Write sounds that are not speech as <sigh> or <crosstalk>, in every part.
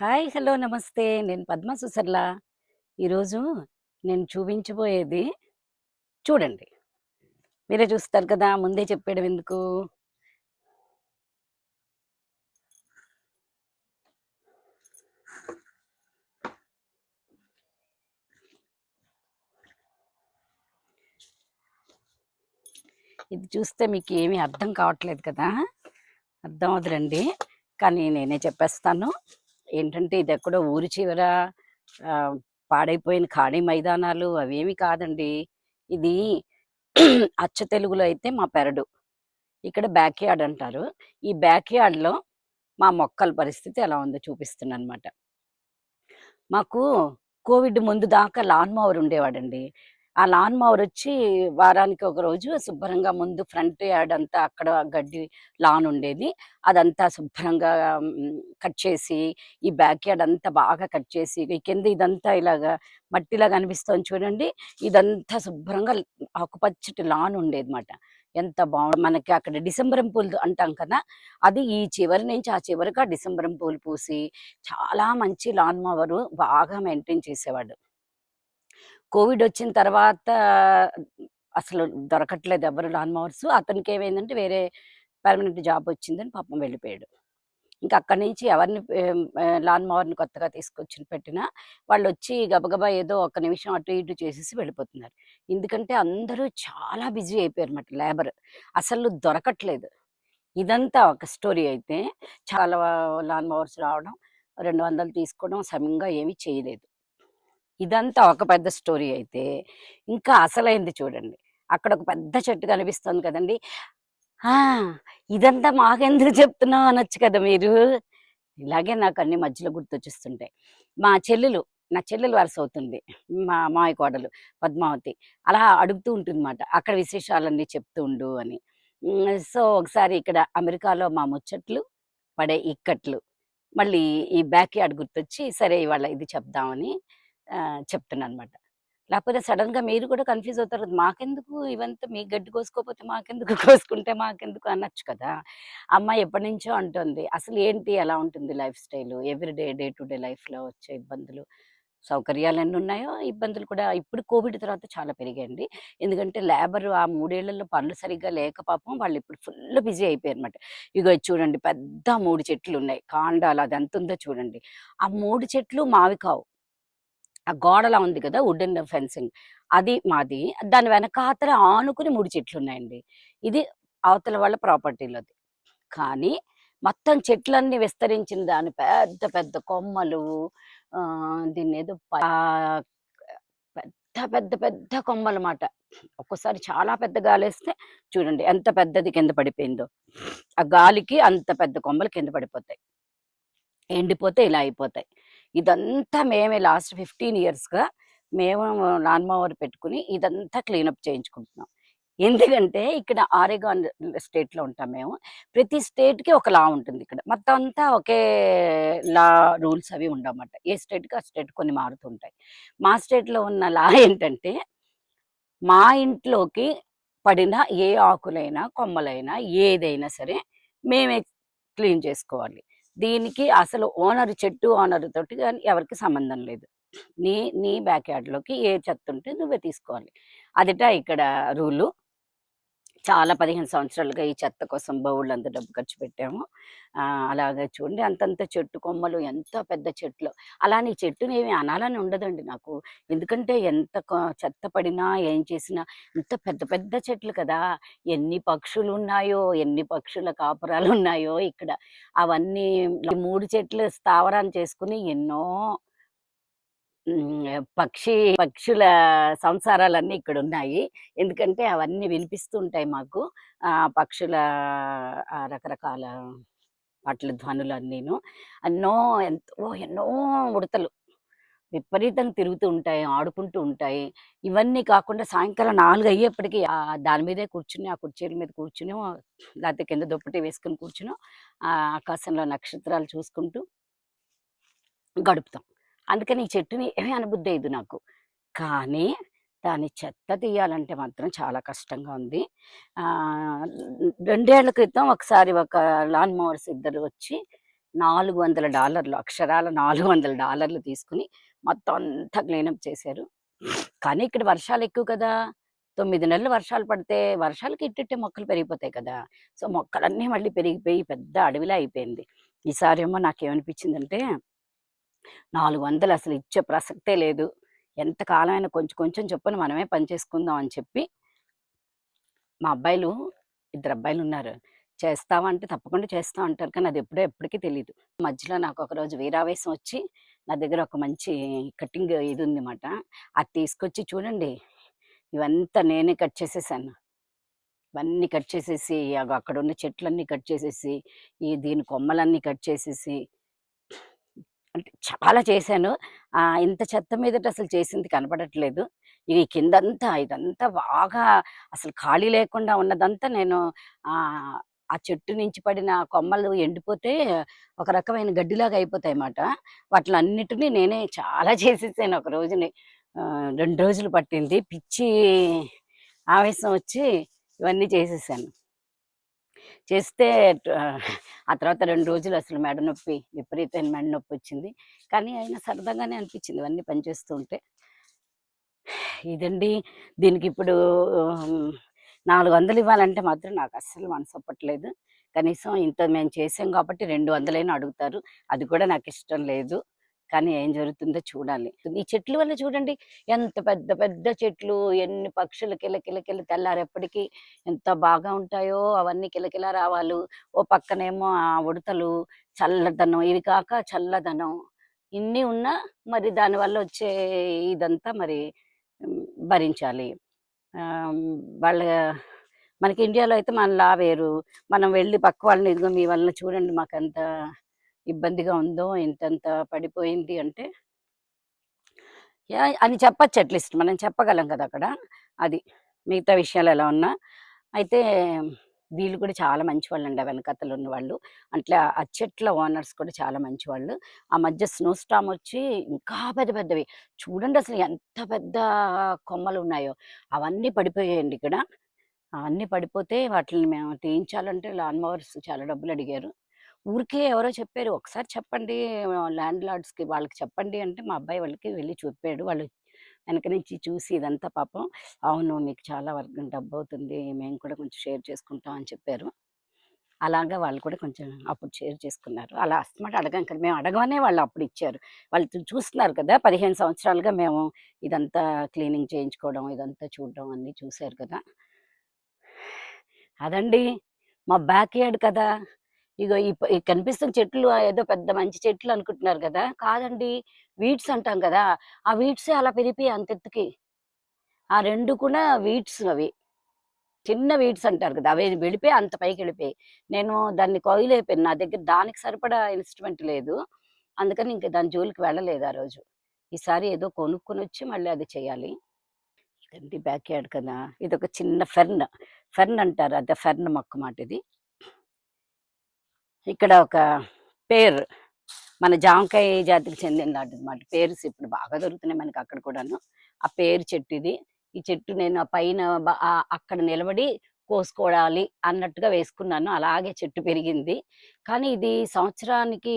Hi hello నమస్తే. నేను పద్మ సుసర్ల ఈరోజు నేను చూపించబోయేది చూడండి. మీరే చూస్తారు కదా ముందే చెప్పాడు ఎందుకు? ఇది చూస్తే మీకు ఏమీ అర్థం కావట్లేదు కదా. అర్థం అవుతుందండి కానీ నేనే చెప్పేస్తాను. ఏంటంటే ఇది ఎక్కడో ఊరి చివర పాడైపోయిన ఖాళీ మైదానాలు అవేమి కాదండి. ఇది <clears throat> అచ్చ తెలుగులో అయితే మా పెరడు. ఇక్కడ బ్యాక్ యార్డ్ అంటారు. ఈ బ్యాక్ యార్డ్లో మా మొక్కల పరిస్థితి ఎలా ఉందో చూపిస్తున్నాను అనమాట మాకు కోవిడ్ ముందు దాకా లాన్ మోవర్ ఉండేవాడండి. ఆ లాన్ మోవర్ వచ్చి వారానికి ఒక రోజు శుభ్రంగా ముందు ఫ్రంట్ యార్డ్ అంతా అక్కడ గడ్డి లాన్ ఉండేది. అదంతా శుభ్రంగా కట్ చేసి ఈ బ్యాక్ యార్డ్ అంతా బాగా కట్ చేసి ఈ కింద ఇదంతా ఇలాగా మట్టిలాగా అనిపిస్తుంది చూడండి. ఇదంతా శుభ్రంగా ఆకుపచ్చటి లాన్ ఉండేది మాట ఎంత బాగుంది మనకి అక్కడ డిసెంబరం పూలు అంటాం కదా అది ఈ చివరి నుంచి ఆ చివరిగా డిసెంబరం పూలు పూసి చాలా మంచి లాన్ మవరు బాగా మెయింటైన్ చేసేవాడు. కోవిడ్ వచ్చిన తర్వాత అసలు దొరకట్లేదు ఎవరు లాన్ మోవర్స్ అతనికి ఏమైందంటే వేరే పర్మనెంట్ జాబ్ వచ్చిందని పాపం వెళ్ళిపోయాడు. ఇంకా అక్కడి నుంచి ఎవరిని లాన్ మవర్ని కొత్తగా తీసుకొచ్చి పెట్టినా వాళ్ళు వచ్చి గబగబా ఏదో ఒక నిమిషం అటు ఇటు చేసేసి వెళ్ళిపోతున్నారు. ఎందుకంటే అందరూ చాలా బిజీ అయిపోయారు అన్నమాట లేబర్. అసలు దొరకట్లేదు. ఇదంతా ఒక స్టోరీ అయితే చాలా లాన్ మవర్స్ రావడం రెండు వందలు తీసుకోవడం సమంగా ఏమీ చేయలేదు. ఇదంతా ఒక పెద్ద స్టోరీ అయితే ఇంకా అసలైంది చూడండి. అక్కడ ఒక పెద్ద చెట్టు కనిపిస్తుంది కదండి. ఇదంతా మాకెందుకు చెప్తున్నావు అనొచ్చు కదా మీరు. ఇలాగే నాకు అన్ని మధ్యలో గుర్తొచ్చిస్తుంటాయి. మా చెల్లెలు నా చెల్లెలు వరుస అవుతుంది. మా మాయ కోడలు పద్మావతి. అలా అడుగుతూ ఉంటుంది అక్కడ విశేషాలన్నీ చెప్తూ ఉండు అని. సో ఒకసారి ఇక్కడ అమెరికాలో మా ముచ్చట్లు పడే ఇక్కట్లు. మళ్ళీ ఈ బ్యాక్ యార్డ్ గుర్తొచ్చి సరే ఇవాళ ఇది చెప్దామని చెప్తున్నాను అనమాట లేకపోతే సడన్గా మీరు కూడా కన్ఫ్యూజ్ అవుతారు. మాకెందుకు? ఇవంతా మీ గడ్డి కోసుకోకపోతే మాకెందుకు? <laughs> కోసుకుంటే మాకెందుకు? అనొచ్చు కదా! అమ్మాయి ఎప్పటి నుంచో అంటుంది. అసలు ఏంటి? ఎలా ఉంటుంది life style? Every day day to day లైఫ్లో వచ్చే ఇబ్బందులు? సౌకర్యాలు ఎన్ని ఉన్నాయో? ఇబ్బందులు కూడా ఇప్పుడు కోవిడ్ తర్వాత చాలా పెరిగాయండి. ఎందుకంటే లేబర్ ఆ మూడేళ్ళలో పనులు సరిగ్గా లేక పాపం వాళ్ళు ఇప్పుడు ఫుల్ బిజీ అయిపోయారు అనమాట ఇగో చూడండి పెద్ద మూడు చెట్లు ఉన్నాయి. కాండాలు అది ఎంత ఉందో చూడండి. ఆ మూడు చెట్లు మావి కావు. ఆ గోడలా ఉంది కదా వుడెన్ ఫెన్సింగ్. అది మాది. దాని వెనకాతల ఆనుకుని మూడు చెట్లు ఉన్నాయండి ఇది అవతల వాళ్ళ ప్రాపర్టీలోది. కానీ మొత్తం చెట్లన్నీ విస్తరించిన దాని పెద్ద పెద్ద కొమ్మలు ఆ, దీన్ని ఏదో పెద్ద పెద్ద పెద్ద కొమ్మలు అన్నమాట ఒక్కోసారి చాలా పెద్ద గాలి వేస్తే చూడండి ఎంత పెద్దది కింద పడిపోయిందో. ఆ గాలికి అంత పెద్ద కొమ్మలు కింద పడిపోతాయి. ఎండిపోతే ఇలా అయిపోతాయి. ఇదంతా మేమే లాస్ట్ ఫిఫ్టీన్ ఇయర్స్గా మేము లాన్ మోవర్ పెట్టుకుని ఇదంతా క్లీనప్ చేయించుకుంటున్నాం. ఎందుకంటే ఇక్కడ ఆరేగాన్ స్టేట్లో ఉంటాం మేము. ప్రతి స్టేట్కి ఒక లా ఉంటుంది ఇక్కడ. మొత్తం అంతా ఒకే లా రూల్స్ అవి ఉండమాట. ఏ స్టేట్కి ఆ స్టేట్ కొన్ని మారుతుంటాయి. మా స్టేట్లో ఉన్న లా ఏంటంటే మా ఇంట్లోకి పడిన ఏ ఆకులైనా కొమ్మలైనా ఏదైనా సరే మేమే క్లీన్ చేసుకోవాలి. దీనికి అసలు ఓనర్ చెట్టు ఓనర్ తోటి కానీ ఎవరికి సంబంధం లేదు. నీ నీ బ్యాక్ యార్డ్లోకి ఏ చెత్త ఉంటే నువ్వే తీసుకోవాలి. అదిట ఇక్కడ రూలు. చాలా పదిహేను సంవత్సరాలుగా ఈ చెత్త కోసం బౌళ్ళు అంత డబ్బు ఖర్చు పెట్టాము. అలాగే చూడండి అంతంత చెట్టు కొమ్మలు ఎంత పెద్ద చెట్లు. అలానే ఈ చెట్టుని ఏమి అనాలని ఉండదండి నాకు. ఎందుకంటే ఎంత కొ- చెత్త పడినా ఏం చేసినా ఇంత పెద్ద పెద్ద చెట్లు కదా. ఎన్ని పక్షులు ఉన్నాయో ఎన్ని పక్షుల కాపురాలు ఉన్నాయో ఇక్కడ. అవన్నీ మూడు చెట్లు స్థావరాన్ని చేసుకుని ఎన్నో పక్షి పక్షుల సంసారాలన్నీ ఇక్కడ ఉన్నాయి ఎందుకంటే అవన్నీ వినిపిస్తూ ఉంటాయి మాకు. ఆ పక్షుల రకరకాల పాటల ధ్వనులు అన్నీను. ఎన్నో ఎంతో ఎన్నో ఉడతలు. విపరీతంగా తిరుగుతూ ఉంటాయి ఆడుకుంటూ ఉంటాయి. ఇవన్నీ కాకుండా సాయంకాలం నాలుగు అయ్యేప్పటికీ ఆ దాని మీదే కూర్చుని ఆ కుర్చీల మీద కూర్చుని లేకపోతే కింద దుప్పటి వేసుకుని కూర్చుని ఆ ఆకాశంలో నక్షత్రాలు చూసుకుంటూ గడుపుతాం. అందుకని ఈ చెట్టుని ఏమీ అనుబుద్ధి అయ్యదు నాకు. కానీ దాని చెత్త తీయాలంటే మాత్రం చాలా కష్టంగా ఉంది. రెండేళ్ళ క్రితం ఒకసారి ఒక లాన్ మోవర్స్ ఇద్దరు వచ్చి నాలుగు వందల డాలర్లు అక్షరాల నాలుగు వందల డాలర్లు తీసుకుని మొత్తం అంతా క్లీనప్ చేశారు. కానీ ఇక్కడ వర్షాలు ఎక్కువ కదా. తొమ్మిది నెలలు వర్షాలు పడితే వర్షాలకి ఇట్టిట్టే మొక్కలు పెరిగిపోతాయి కదా. సో మొక్కలన్నీ మళ్ళీ పెరిగిపోయి పెద్ద అడవిలా అయిపోయింది. ఈసారి ఏమో నాకేమనిపించిందంటే నాలుగు వందలు అసలు ఇచ్చే ప్రసక్తే లేదు. ఎంత కాలమైనా కొంచెం కొంచెం చొప్పున మనమే పని చేసుకుందాం అని చెప్పి మా అబ్బాయిలు ఇద్దరు అబ్బాయిలు ఉన్నారు. చేస్తావా అంటే తప్పకుండా చేస్తా అంటారు కానీ అది ఎప్పుడో ఎప్పటికీ తెలియదు మధ్యలో నాకు ఒక రోజు వీరావేశం వచ్చి నా దగ్గర ఒక మంచి కటింగ్ ఇది ఉందన్నమాట. అది తీసుకొచ్చి చూడండి ఇవంతా నేనే కట్ చేసేసాను. ఇవన్నీ కట్ చేసేసి అక్కడ ఉన్న చెట్లన్నీ కట్ చేసేసి ఈ దీని కొమ్మలన్నీ కట్ చేసేసి అంటే చాలా చేశాను. ఇంత చెత్త మీదట అసలు చేసింది కనపడట్లేదు. ఇది కిందంతా ఇదంతా బాగా అసలు ఖాళీ లేకుండా ఉన్నదంతా నేను ఆ చెట్టు నుంచి పడిన కొమ్మలు ఎండిపోతే ఒక రకమైన గడ్డిలాగా అయిపోతాయి అన్నమాట వాటిని అన్నిటినీ నేనే చాలా చేసేసాను ఒక రోజుని. రెండు రోజులు పట్టింది. పిచ్చి ఆవేశం వచ్చి ఇవన్నీ చేసేసాను. చేస్తే ఆ, తర్వాత రెండు రోజులు అసలు మెడ నొప్పి విపరీతమైన మెడ నొప్పి వచ్చింది. కానీ ఆయన సరదాగానే అనిపించింది ఇవన్నీ పనిచేస్తూ ఉంటే. ఇదండి దీనికి ఇప్పుడు నాలుగు వందలు ఇవ్వాలంటే మాత్రం నాకు అస్సలు మనసు ఒప్పట్లేదు. కనీసం ఇంత మేము చేసాం కాబట్టి రెండు వందలైనా అడుగుతారు. అది కూడా నాకు ఇష్టం లేదు. కానీ ఏం జరుగుతుందో చూడాలి. ఈ చెట్ల వల్ల చూడండి ఎంత పెద్ద పెద్ద చెట్లు ఎన్ని పక్షులు కిలకిలకిల తెల్లారెప్పటికీ ఎంత బాగా ఉంటాయో అవన్నీ కిలకిల రావాలు. ఓ పక్కనేమో ఆ ఉడతలు చల్లదనం ఇవి కాక చల్లదనం. ఇన్ని ఉన్నా మరి దానివల్ల వచ్చే ఇదంతా మరి భరించాలి. వాళ్ళ మనకి ఇండియాలో అయితే మనలా వేరు మనం వెళ్ళి పక్క వాళ్ళని ఇదిగో మీ వల్ల చూడండి మాకు ఇబ్బందిగా ఉందో ఇంతంత పడిపోయింది అంటే యా అని చెప్పచ్చు అట్లీస్ట్. మనం చెప్పగలం కదా అక్కడ. అది మిగతా విషయాలు ఎలా ఉన్నా. అయితే వీళ్ళు కూడా చాలా మంచి వాళ్ళు అండి వెనకతలు ఉన్నవాళ్ళు. అట్లా ఆ చెట్ల ఓనర్స్ కూడా చాలా మంచి వాళ్ళు ఆ మధ్య స్నో స్టామ్ వచ్చి ఇంకా పెద్ద పెద్దవి. చూడండి అసలు ఎంత పెద్ద కొమ్మలు ఉన్నాయో అవన్నీ పడిపోయాయండి ఇక్కడ. అవన్నీ పడిపోతే వాటిని మేము తీయించాలంటే లాన్ మవర్స్ చాలా డబ్బులు అడిగారు. ఊరికే ఎవరో చెప్పారు. ఒకసారి చెప్పండి ల్యాండ్ లార్డ్స్కి వాళ్ళకి చెప్పండి అంటే మా అబ్బాయి వాళ్ళకి వెళ్ళి చూపాడు. వాళ్ళు వెనక నుంచి చూసి ఇదంతా పాపం. అవును మీకు చాలా వర్క్ డబ్బు అవుతుంది. మేము కూడా కొంచెం షేర్ చేసుకుంటాం అని చెప్పారు. అలాగా వాళ్ళు కూడా కొంచెం అప్పుడు షేర్ చేసుకున్నారు. అలా అస్తమాట అడగం కదా. మేము అడగమనే వాళ్ళు అప్పుడు ఇచ్చారు. వాళ్ళు చూస్తున్నారు కదా. పదిహేను సంవత్సరాలుగా మేము ఇదంతా క్లీనింగ్ చేయించుకోవడం ఇదంతా చూడడం అన్నీ చూశారు కదా. అదండి. మా బ్యాక్ యార్డ్ కదా. ఇగో ఈ కనిపిస్తున్న చెట్లు ఏదో పెద్ద మంచి చెట్లు అనుకుంటున్నారు కదా కాదండి వీడ్స్ అంటాం కదా ఆ వీడ్స్ అలా పెరిగిపోయి అంత ఎత్తుకి ఆ రెండు కూడా వీడ్స్ అవి. చిన్న వీడ్స్ అంటారు కదా అవి వెళ్ళిపోయి అంత పైకి వెళ్ళిపోయి నేను దాన్ని కోయిల్ అయిపోయాను నా దగ్గర దానికి సరిపడా ఇన్స్ట్రుమెంట్ లేదు అందుకని ఇంకా దాని జోలికి వెళ్ళలేదు ఆ రోజు. ఈసారి ఏదో కొనుక్కొని వచ్చి మళ్ళీ అది చేయాలి. ఇదండి బ్యాక్ యార్డ్ కదా ఇది ఒక చిన్న ఫెర్న్ ఫెర్న్ అంటారు అదే ఫెర్న్ మొక్క మాట ఇది ఇక్కడ ఒక పేరు. మన జామకాయ జాతికి చెందిన అన్నమాట పేర్స్ ఇప్పుడు బాగా దొరుకుతున్నాయి మనకి అక్కడ కూడాను. ఆ పేరు చెట్టు ఇది ఈ చెట్టు నేను ఆ పైన అక్కడ నిలబడి కోసుకోవాలి అన్నట్టుగా వేసుకున్నాను. అలాగే చెట్టు పెరిగింది. కానీ ఇది సంవత్సరానికి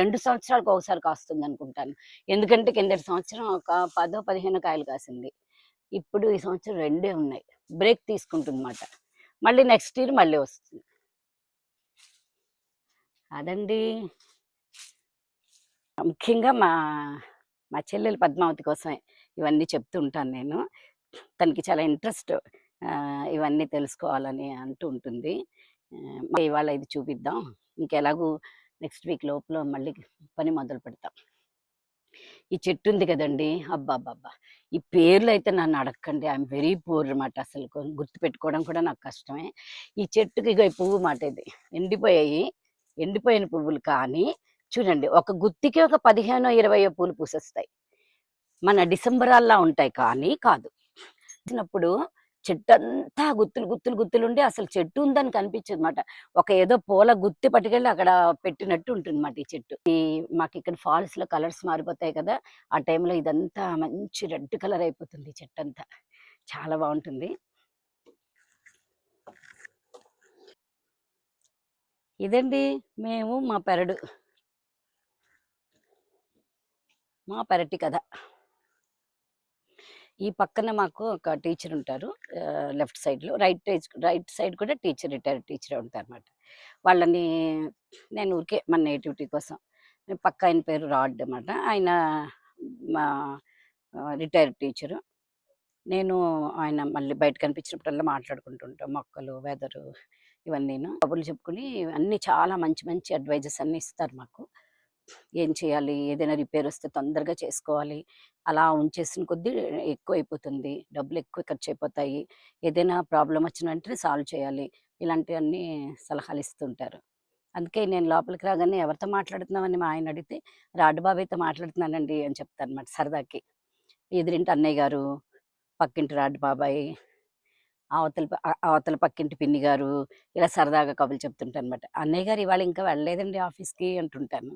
రెండు సంవత్సరాలకు ఒకసారి కాస్తుంది అనుకుంటాను ఎందుకంటే కిందటి సంవత్సరం ఒక పదో పదిహేను కాయలు కాసింది. ఇప్పుడు ఈ సంవత్సరం రెండే ఉన్నాయి. బ్రేక్ తీసుకుంటుందన్నమాట. మళ్ళీ నెక్స్ట్ ఇయర్ మళ్ళీ వస్తుంది. అదండి. ముఖ్యంగా మా మా చెల్లెలు పద్మావతి కోసమే ఇవన్నీ చెప్తూ ఉంటాను నేను. తనకి చాలా ఇంట్రెస్ట్ ఇవన్నీ తెలుసుకోవాలని అంటూ ఉంటుంది. ఇవాళ ఇది చూపిద్దాం. ఇంకెలాగూ నెక్స్ట్ వీక్ లోపల మళ్ళీ పని మొదలు పెడతాం. ఈ చెట్టు ఉంది కదండి. అబ్బా అబ్బా ఈ పేర్లు అయితే నన్ను అడగండి ఐఎమ్ వెరీ పూర్ అనమాట అసలు. గుర్తు గుర్తుపెట్టుకోవడం కూడా నాకు కష్టమే. ఈ చెట్టుకి ఇక పువ్వు మాట ఇది. ఎండిపోయాయి. ఎండిపోయిన పువ్వులు కానీ చూడండి ఒక గుత్తికి ఒక పదిహేనో ఇరవయో పూలు పూసేస్తాయి. మన డిసెంబరాల్లా ఉంటాయి కానీ కాదు. వచ్చినప్పుడు చెట్టు అంతా గుత్తులు గుత్తులు గుత్తులు ఉండి అసలు చెట్టు ఉందని కనిపించదు అనమాట ఒక ఏదో పూల గుత్తి పట్టుకెళ్ళి అక్కడ పెట్టినట్టు ఉంటుంది అన్నమాట ఈ చెట్టు. ఈ మాకు ఇక్కడ ఫాల్స్లో కలర్స్ మారిపోతాయి కదా ఆ టైంలో ఇదంతా మంచి రెడ్ కలర్ అయిపోతుంది ఈ చెట్టు అంతా చాలా బాగుంటుంది. ఇదండి మేము మా పెరడు. మా పెరటి కథ. ఈ పక్కన మాకు ఒక టీచర్ ఉంటారు. లెఫ్ట్ సైడ్లో రైట్ రైట్ సైడ్ కూడా టీచర్ రిటైర్డ్ టీచర్ ఉంటారు అనమాట వాళ్ళని నేను ఊరికే మన నేటివిటీ కోసం పక్క ఆయన పేరు రాడ్ అనమాట ఆయన మా రిటైర్డ్ టీచరు. నేను ఆయన మళ్ళీ బయట కనిపించినప్పుడల్లా మాట్లాడుకుంటుంటాం మొక్కలు వెదరు ఇవన్నీను కబుర్లు చెప్పుకుని అన్నీ చాలా మంచి మంచి అడ్వైజెస్ అన్నీ ఇస్తారు మాకు. ఏం చేయాలి? ఏదైనా రిపేర్ వస్తే తొందరగా చేసుకోవాలి. అలా ఉంచేసిన కొద్దీ ఎక్కువ అయిపోతుంది డబ్బులు ఎక్కువ ఖర్చు అయిపోతాయి. ఏదైనా ప్రాబ్లం వచ్చిన వెంటనే సాల్వ్ చేయాలి. ఇలాంటివన్నీ సలహాలు ఇస్తుంటారు. అందుకే నేను లోపలికి రాగానే ఎవరితో మాట్లాడుతున్నామని మా ఆయన అడిగితే రాడు బాబాయ్తో మాట్లాడుతున్నానండి అని చెప్తాను అనమాట సరదాకి. ఎదురింటి అన్నయ్య గారు పక్కింటి రాడు బాబాయ్ అవతల అవతల పక్కింటి పిన్ని గారు ఇలా సరదాగా కబులు చెప్తుంటాను అనమాట అన్నయ్య గారు ఇవాళ ఇంకా వెళ్ళలేదండి ఆఫీస్కి అంటుంటాను.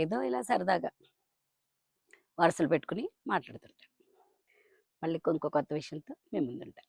ఏదో ఇలా సరదాగా వరుసలు పెట్టుకుని మాట్లాడుతుంటాను మళ్ళీ ఇంకో కొత్త విషయంతో మేము ముందుంటాం.